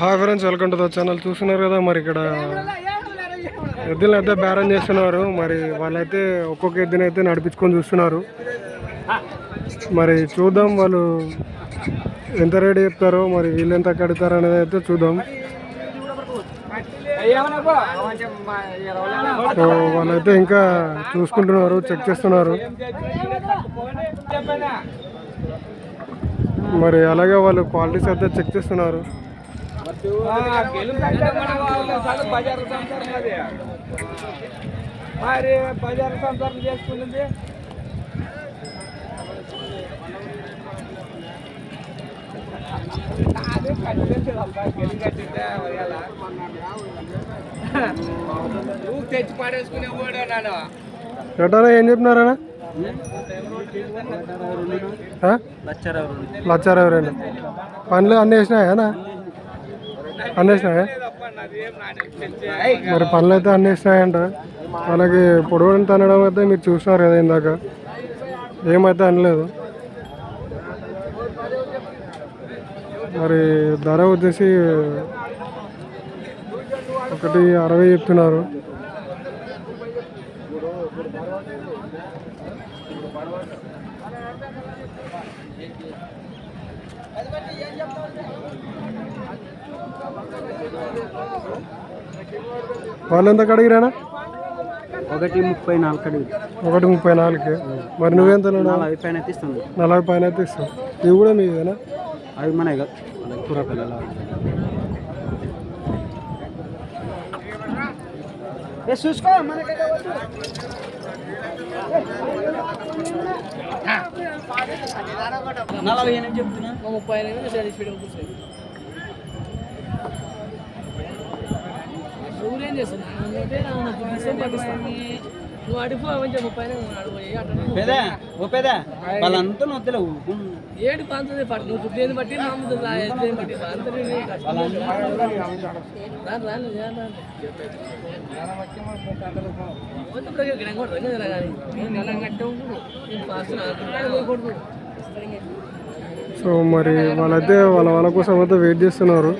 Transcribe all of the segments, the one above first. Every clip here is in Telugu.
Hi friends welcome to the channel చూస్తున్నారు కదా మరి ఇక్కడ ఎద్దులను అయితే బేరం చేస్తున్నారు. మరి వాళ్ళైతే ఒక్కొక్క ఎద్దుని అయితే నడిపించుకొని చూస్తున్నారు. మరి చూద్దాం వాళ్ళు ఎంత రేటు చెప్తారో మరి వీళ్ళు ఎంత కడతారో అనేది అయితే చూద్దాం. సో వాళ్ళైతే ఇంకా చూసుకుంటున్నారు చెక్ చేస్తున్నారు. మరి అలాగే వాళ్ళు క్వాలిటీస్ అయితే చెక్ చేస్తున్నారు. మరి బజార్ సంసారం చేసుకున్నది అదే గెలి. నువ్వు తెచ్చి పడేసుకునే ఓడే నాను ఎటానా ఏం చెప్పినారనా ఆ? లక్ష అరవై రెండు పనులు అన్నీ వేసినాయా అందేసినాయా మరి పనులు అయితే అందేసినాయంట వాళ్ళకి అలాగే పొడవని తనడం అయితే మీరు చూసినారు కదా ఇందాక. ఏమైతే అనలేదు. మరి ధర వచ్చేసి ఒకటి అరవై చెప్తున్నారు. వాళ్ళు ఎంత అడిగిరానా ఒకటి ముప్పై నాలుగు కడిగి ఒకటి ముప్పై నాలుగు మరి నువ్వెంత? నలభై పైన తీస్తుంది నలభై పైన అయితే ఇస్తావు ఇవి కూడా మీదేనా అవి మన కూర పిల్లల చూసుకో. నలభై ఎనిమిది చెప్తున్నా ముప్పై ఎనిమిది అనుకుంటాను పోయి కొడుకు. సో మరి వాళ్ళైతే వాళ్ళ వాళ్ళ కోసం అయితే వెయిట్ చేస్తున్నారు.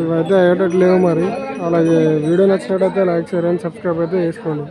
ఇవైతే అయ్యేటట్టు లేవు మరి. అలాగే వీడియో నచ్చినట్టయితే లైక్ షేర్ అండ్ సబ్స్క్రైబ్ అయితే చేసుకోండి.